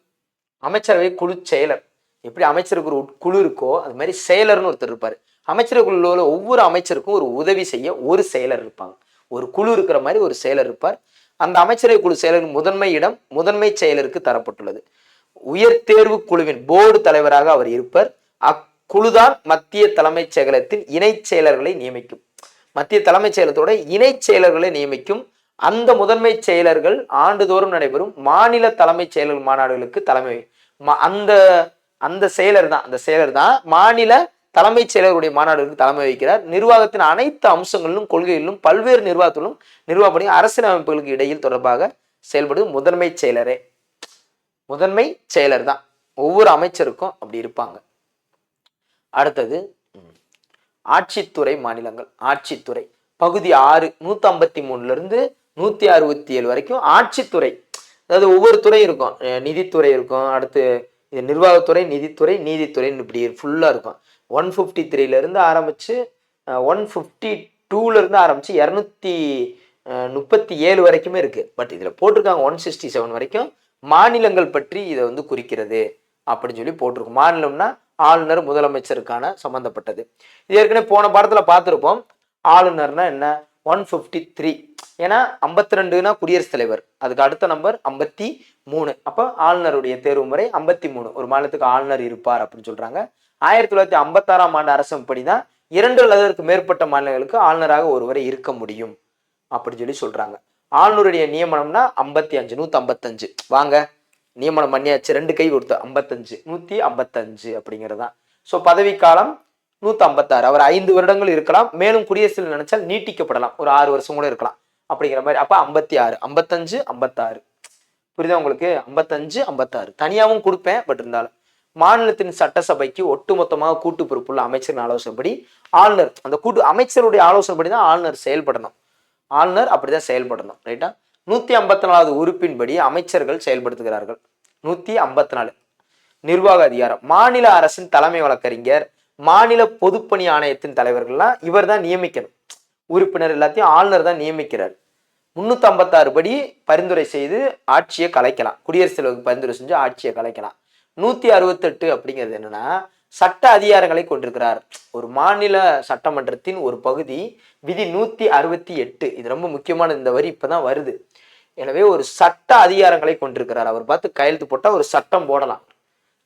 அமைச்சரவை குழு செயலர். எப்படி அமைச்சருக்கு ஒரு உட்குழு இருக்கோ அது மாதிரி செயலர்னு ஒருத்தர் இருப்பார். அமைச்சரவை ஒவ்வொரு அமைச்சருக்கும் ஒரு உதவி செய்ய ஒரு செயலர் இருப்பாங்க. ஒரு குழு இருக்கிற மாதிரி ஒரு செயலர் இருப்பார். அந்த அமைச்சரவை குழு செயலரின் முதன்மை இடம் முதன்மை செயலருக்கு தரப்பட்டுள்ளது. உயர் தேர்வு குழுவின் போர்டு தலைவராக அவர் இருப்பர். அக்குழுதான் மத்திய தலைமைச் செயலகத்தின் இணைச் செயலர்களை நியமிக்கும். மத்திய தலைமைச் செயலத்தோட இணைச் செயலர்களை நியமிக்கும். அந்த முதன்மை செயலர்கள் ஆண்டுதோறும் நடைபெறும் மாநில தலைமைச் செயலர் மாநாடுகளுக்கு தலைமை அந்த அந்த செயலர் தான் அந்த செயலர் தான் மாநில தலைமைச் செயலருடைய மாநாடுகளுக்கு தலைமை வகிக்கிறார். நிர்வாகத்தின் அனைத்து அம்சங்களிலும் கொள்கைகளிலும் பல்வேறு நிர்வாகத்திலும் நிர்வாகப்படி அரசியல் அமைப்புகளுக்கு இடையில் தொடர்பாக செயல்படும் முதன்மை செயலரே. முதன்மை செயலர் தான். ஒவ்வொரு அமைச்சருக்கும் அப்படி இருப்பாங்க. அடுத்தது ஆட்சித்துறை மாநிலங்கள் ஆட்சித்துறை. பகுதி ஆறு நூத்தி ஐம்பத்தி மூணுல இருந்து நூத்தி அறுபத்தி ஏழு வரைக்கும் ஆட்சித்துறை. அதாவது ஒவ்வொரு துறை இருக்கும். நிதித்துறை இருக்கும். அடுத்து இது நிர்வாகத்துறை நிதித்துறை நீதித்துறைன்னு இப்படி ஃபுல்லாக இருக்கும். ஒன் ஃபிஃப்டி த்ரீல இருந்து ஆரம்பிச்சு ஒன் ஃபிஃப்டி டூலேருந்து ஆரம்பித்து ஆரம்பிச்சு இரநூத்தி முப்பத்தி ஏழு வரைக்குமே இருக்கு. பட் இதில் போட்டிருக்காங்க ஒன் சிக்ஸ்டி செவன் வரைக்கும் மாநிலங்கள் பற்றி இதை வந்து குறிக்கிறது அப்படின்னு சொல்லி போட்டிருக்கும். மாநிலம்னா ஆளுநர் முதலமைச்சருக்கான சம்மந்தப்பட்டது இது ஏற்கனவே போன படத்தில் பார்த்துருப்போம். ஆளுநர்னா என்ன? ஒன் ஃபிஃப்டி த்ரீ ஏன்னா ஐம்பத்தி ரெண்டுனா குடியரசுத் தலைவர். அதுக்கு அடுத்த நம்பர் ஐம்பத்தி மூணு. அப்போ ஆளுநருடைய தேர்வு முறை ஐம்பத்தி மூணு. ஒரு மாநிலத்துக்கு ஆளுநர் இருப்பார் அப்படின்னு சொல்றாங்க. ஆயிரத்தி தொள்ளாயிரத்தி ஐம்பத்தாறாம் ஆண்டு அரசமைப்படி தான் இரண்டு அல்லது அதற்கு மேற்பட்ட மாநிலங்களுக்கு ஆளுநராக ஒருவரை இருக்க முடியும் அப்படின்னு சொல்லி சொல்றாங்க. ஆளுநருடைய நியமனம்னா ஐம்பத்தி அஞ்சு நூத்தி ஐம்பத்தஞ்சு. வாங்க நியமனம் பண்ணியாச்சு. ரெண்டு கை கொடுத்து ஐம்பத்தஞ்சு நூத்தி ஐம்பத்தஞ்சு அப்படிங்கிறதான் ஸோ பதவிக்காலம் நூத்தி ஐம்பத்தாறு. அவர் ஐந்து வருடங்கள் இருக்கலாம். மேலும் குடியரசில் நினைச்சால் நீட்டிக்கப்படலாம். ஒரு ஆறு வருஷம் கூட இருக்கலாம். அப்படிங்கிற மாதிரி. அப்போ ஐம்பத்தி ஆறு ஐம்பத்தஞ்சு ஐம்பத்தாறு. புரியுதா உங்களுக்கு? ஐம்பத்தஞ்சு ஐம்பத்தாறு. தனியாகவும் கொடுப்பேன் பட் இருந்தாலும். மாநிலத்தின் சட்டசபைக்கு ஒட்டுமொத்தமாக கூட்டு பொறுப்புள்ள அமைச்சரின் ஆலோசனைப்படி ஆளுநர் அந்த கூட்டு அமைச்சருடைய ஆலோசனைப்படி தான் ஆளுநர் செயல்படணும். ஆளுநர் அப்படிதான் செயல்படணும் ரைட்டா நூற்றி ஐம்பத்தி நாலாவது உறுப்பின்படி அமைச்சர்கள் செயல்படுத்துகிறார்கள். நூற்றி ஐம்பத்தி நாலு நிர்வாக அதிகாரம். மாநில அரசின் தலைமை வழக்கறிஞர் மாநில பொதுப்பணி ஆணையத்தின் தலைவர்கள்லாம் இவர் தான் நியமிக்கணும். உறுப்பினர் எல்லாத்தையும் ஆளுநர் தான் நியமிக்கிறார். முந்நூற்றம்பத்தாறு ஐம்பத்தாறு படி பரிந்துரை செய்து ஆட்சியை கலைக்கலாம். குடியரசுத் தலைவருக்கு பரிந்துரை செஞ்சு ஆட்சியை கலைக்கலாம். நூற்றி அறுபத்தெட்டு அப்படிங்கிறது என்னன்னா சட்ட அதிகாரங்களை கொண்டிருக்கிறார். ஒரு மாநில சட்டமன்றத்தின் ஒரு பகுதி விதி நூற்றி அறுபத்தி எட்டு. இது ரொம்ப முக்கியமான இந்த வரி இப்போ தான் வருது. எனவே ஒரு சட்ட அதிகாரங்களை கொண்டிருக்கிறார். அவர் பார்த்து கையெழுத்து போட்டால் ஒரு சட்டம் போடலாம்.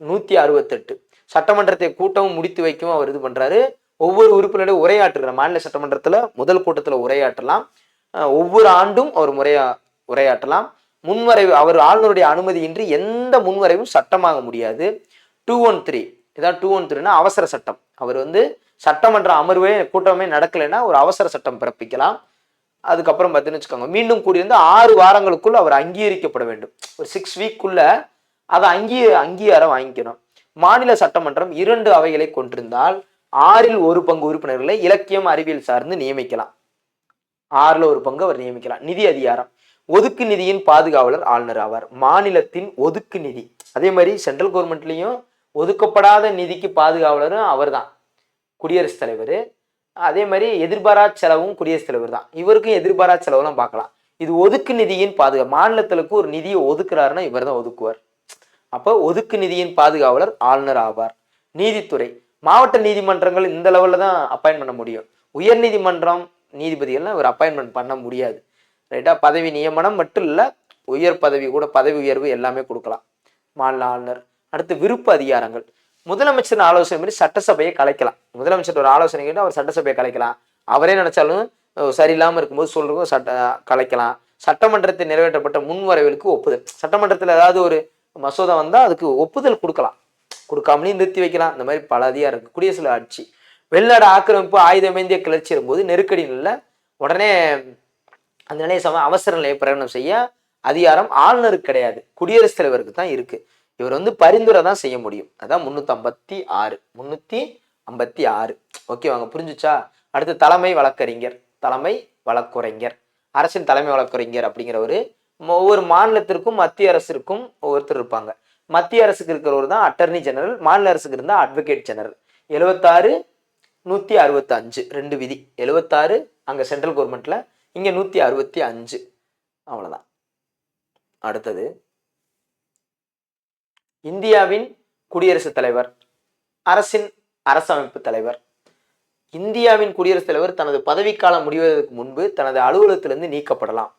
நூற்றி அறுபத்தெட்டு. சட்டமன்றத்தை கூட்டமும் முடித்து வைக்கவும் அவர் இது பண்ணுறாரு ஒவ்வொரு உறுப்பினரும் உரையாற்றுகிறார் மாநில சட்டமன்றத்தில் முதல் கூட்டத்தில் உரையாற்றலாம். ஒவ்வொரு ஆண்டும் அவர் முறையா உரையாற்றலாம். முன்வரைவு அவர் ஆளுநருடைய அனுமதியின்றி எந்த முன்வரைவும் சட்டமாக முடியாது. டூ ஒன் த்ரீ இதான் டூ ஒன் த்ரீனா அவசர சட்டம். அவர் வந்து சட்டமன்ற அமர்வே கூட்டமே நடக்கலைன்னா ஒரு அவசர சட்டம் பிறப்பிக்கலாம். அதுக்கப்புறம் பார்த்தீங்கன்னு வச்சுக்கோங்க மீண்டும் கூடியிருந்து ஆறு வாரங்களுக்குள் அவர் அங்கீகரிக்கப்பட வேண்டும். ஒரு சிக்ஸ் வீக்குள்ள அதை அங்கீ அங்கீகாரம் வாங்கிக்கணும். மாநில சட்டமன்றம் இரண்டு அவைகளை கொண்டிருந்தால் ஆறில் ஒரு பங்கு உறுப்பினர்களை இலக்கியம் அறிவியல் சார்ந்து நியமிக்கலாம். ஆறில் ஒரு பங்கு அவர் நியமிக்கலாம். நிதி அதிகாரம். ஒதுக்கு நிதியின் பாதுகாவலர் ஆளுநர் ஆவார். மாநிலத்தின் ஒதுக்கு நிதி. அதே மாதிரி சென்ட்ரல் கவர்மெண்ட்லேயும் ஒதுக்கப்படாத நிதிக்கு பாதுகாவலரும் அவர்தான். குடியரசுத் தலைவர். அதே மாதிரி எதிர்பாரா செலவும் குடியரசுத் தலைவர் தான். இவருக்கும் எதிர்பாரா செலவுலாம் பார்க்கலாம். இது ஒதுக்கு நிதியின் பாதுகா மாநிலங்களுக்கு ஒரு நிதியை ஒதுக்குறாருன்னா இவர் தான் ஒதுக்குவார். அப்போ ஒதுக்கு நிதியின் பாதுகாவலர் ஆளுநர் ஆவார். நீதித்துறை. மாவட்ட நீதிமன்றங்கள் இந்த லெவலில் தான் அப்பாயின் பண்ண முடியும். உயர்நீதிமன்றம் நீதிபதிகள்லாம் ஒரு அப்பாயின்மெண்ட் பண்ண முடியாது. ரைட்டா பதவி நியமனம் மட்டும் இல்லை உயர் பதவி கூட பதவி உயர்வு எல்லாமே கொடுக்கலாம். மாநில ஆளுநர் அடுத்து விருப்ப அதிகாரங்கள். முதலமைச்சர் ஆலோசனை மாதிரி சட்டசபையை கலைக்கலாம். முதலமைச்சர் ஒரு ஆலோசனை கேட்டு அவர் சட்டசபையை கலைக்கலாம். அவரே நினைச்சாலும் சரியில்லாமல் இருக்கும்போது சொல்றதும் சட்ட கலைக்கலாம். சட்டமன்றத்தில் நிறைவேற்றப்பட்ட முன்வரவுகளுக்கு ஒப்புதல். சட்டமன்றத்தில் ஏதாவது ஒரு மசோதா வந்தால் அதுக்கு ஒப்புதல் கொடுக்கலாம். கொடுக்காமலேயும் நிறுத்தி வைக்கலாம். இந்த மாதிரி பல அதிகாரம் இருக்குது குடியரசுல ஆட்சி. வெளிநாடு ஆக்கிரமிப்பு ஆயுதமேந்திய கிளர்ச்சி இருக்கும்போது நெருக்கடி நிலையில உடனே அந்த நிலையை சம அவசர நிலையை பிரகடனம் செய்ய அதிகாரம் ஆளுநருக்கு கிடையாது. குடியரசுத் தலைவருக்கு தான் இருக்கு. இவர் வந்து பரிந்துரை தான் செய்ய முடியும். அதான் முன்னூத்தி ஐம்பத்தி ஆறு. முன்னூத்தி ஐம்பத்தி ஆறு. ஓகே வாங்க புரிஞ்சுச்சா? அடுத்து தலைமை வழக்கறிஞர் தலைமை வழக்குரைஞர். அரசின் தலைமை வழக்குரைஞர் அப்படிங்கிற ஒரு ஒவ்வொரு மாநிலத்திற்கும் மத்திய அரசிற்கும் ஒவ்வொருத்தர் இருப்பாங்க. மத்திய அரசுக்கு இருக்கிறவர் தான் அட்டர்னி ஜெனரல் மாநில அரசுக்கு இருந்தால் அட்வொகேட் ஜெனரல் எழுபத்தாறு நூற்றி அறுபத்தஞ்சு ரெண்டு விதி. எழுபத்தாறு அங்கே சென்ட்ரல் கவர்மெண்ட்டில் இங்கே நூற்றி அறுபத்தி அஞ்சு. அவ்வளோதான் அடுத்தது இந்தியாவின் குடியரசுத் தலைவர் அரசின் அரசமைப்பு தலைவர். இந்தியாவின் குடியரசுத் தலைவர் தனது பதவிக்காலம் முடிவதற்கு முன்பு தனது அலுவலகத்திலிருந்து நீக்கப்படலாம்.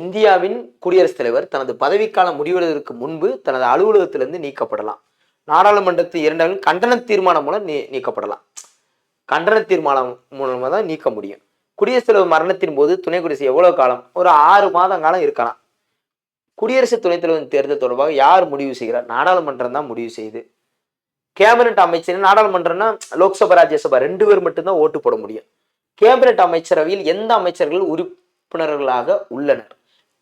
இந்தியாவின் குடியரசுத் தலைவர் தனது பதவிக்காலம் முடிவதற்கு முன்பு தனது அலுவலகத்திலிருந்து நீக்கப்படலாம். நாடாளுமன்றத்தில் இரண்டாலும் கண்டன தீர்மானம் மூலம் நீ நீக்கப்படலாம். கண்டன தீர்மானம் மூலமாக தான் நீக்க முடியும். குடியரசுத் தலைவர் மரணத்தின் போது துணை குடியரசு எவ்வளவு காலம்? ஒரு ஆறு மாதம் காலம் இருக்கலாம். குடியரசு துணைத் தலைவர் தேர்தல் தொடர்பாக யார் முடிவு செய்கிறார்? நாடாளுமன்றம் தான் முடிவு செய்யுது கேபினட் அமைச்சர் நாடாளுமன்றம்னா லோக்சபா ராஜ்யசபா ரெண்டு பேர் மட்டும்தான் ஓட்டு போட முடியும். கேபினட் அமைச்சரவையில் எந்த அமைச்சர்கள் உறுப்பினர்களாக உள்ளனர்?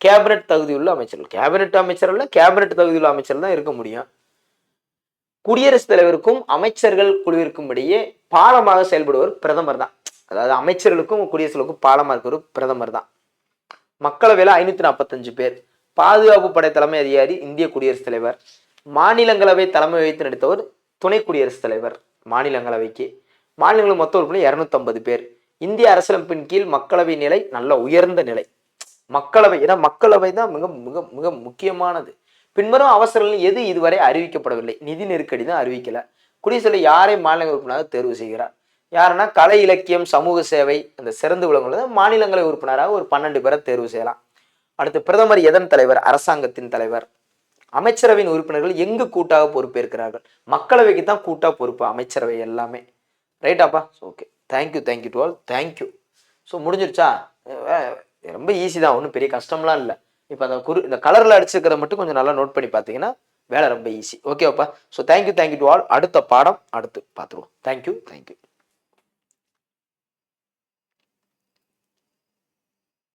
கேபினட் தகுதியுள்ள அமைச்சர்கள். கேபினட் அமைச்சர்கள் கேபினட் தகுதியுள்ள அமைச்சர் தான் இருக்க முடியும். குடியரசுத் தலைவருக்கும் அமைச்சர்கள் குழுவிற்கும் இடையே பாலமாக செயல்படுவர் பிரதமர் தான் அதாவது அமைச்சர்களுக்கும் குடியரசுகளுக்கும் பாலமாக இருக்கிறவர் பிரதமர் தான் மக்களவையில் ஐநூத்தி நாற்பத்தஞ்சு பேர். பாதுகாப்பு படை தலைமை அதிகாரி இந்திய குடியரசுத் தலைவர். மாநிலங்களவை தலைமை வைத்து நடித்தவர் துணை குடியரசுத் தலைவர் மாநிலங்களவைக்கு. மாநிலங்கள் மொத்த உறுப்பினர் இரநூத்தம்பது பேர். இந்திய அரசியலமைப்பின் கீழ் மக்களவை நிலை நல்ல உயர்ந்த நிலை. மக்களவை ஏன்னா மக்களவை தான் மிக மிக மிக முக்கியமானது. பின்வரும் அவசரங்கள் எது இதுவரை அறிவிக்கப்படவில்லை. நிதி நெருக்கடி தான் அறிவிக்கலை. குடியரசுல யாரை மாநில உறுப்பினராக தேர்வு செய்கிறார்? யாருன்னா கலை இலக்கியம் சமூக சேவை அந்த சிறந்து விளங்குவது மாநிலங்களை உறுப்பினராக ஒரு பன்னெண்டு பேரை தேர்வு செய்யலாம். அடுத்து பிரதமர் எதன் தலைவர்? அரசாங்கத்தின் தலைவர். அமைச்சரவையின் உறுப்பினர்கள் எங்கு கூட்டாக பொறுப்பேற்கிறார்கள்? மக்களவைக்கு தான் கூட்டாக பொறுப்பு அமைச்சரவை எல்லாமே. ரைட்டாப்பா okay thank you thank you to all thank you so முடிஞ்சிருச்சா? ரொம்ப ஈஸி தான். ஒன்றும் பெரிய கஷ்டம்லாம் இல்லை. இப்போ அந்த குரு இந்த கலரில் அடிச்சிருக்கிறத மட்டும் கொஞ்சம் நல்லா நோட் பண்ணி பார்த்தீங்கன்னா வேலை ரொம்ப easy ஓகேவாப்பா so thank you thank you to all அடுத்த பாடம் அடுத்து பார்த்துருவோம். Thank you thank you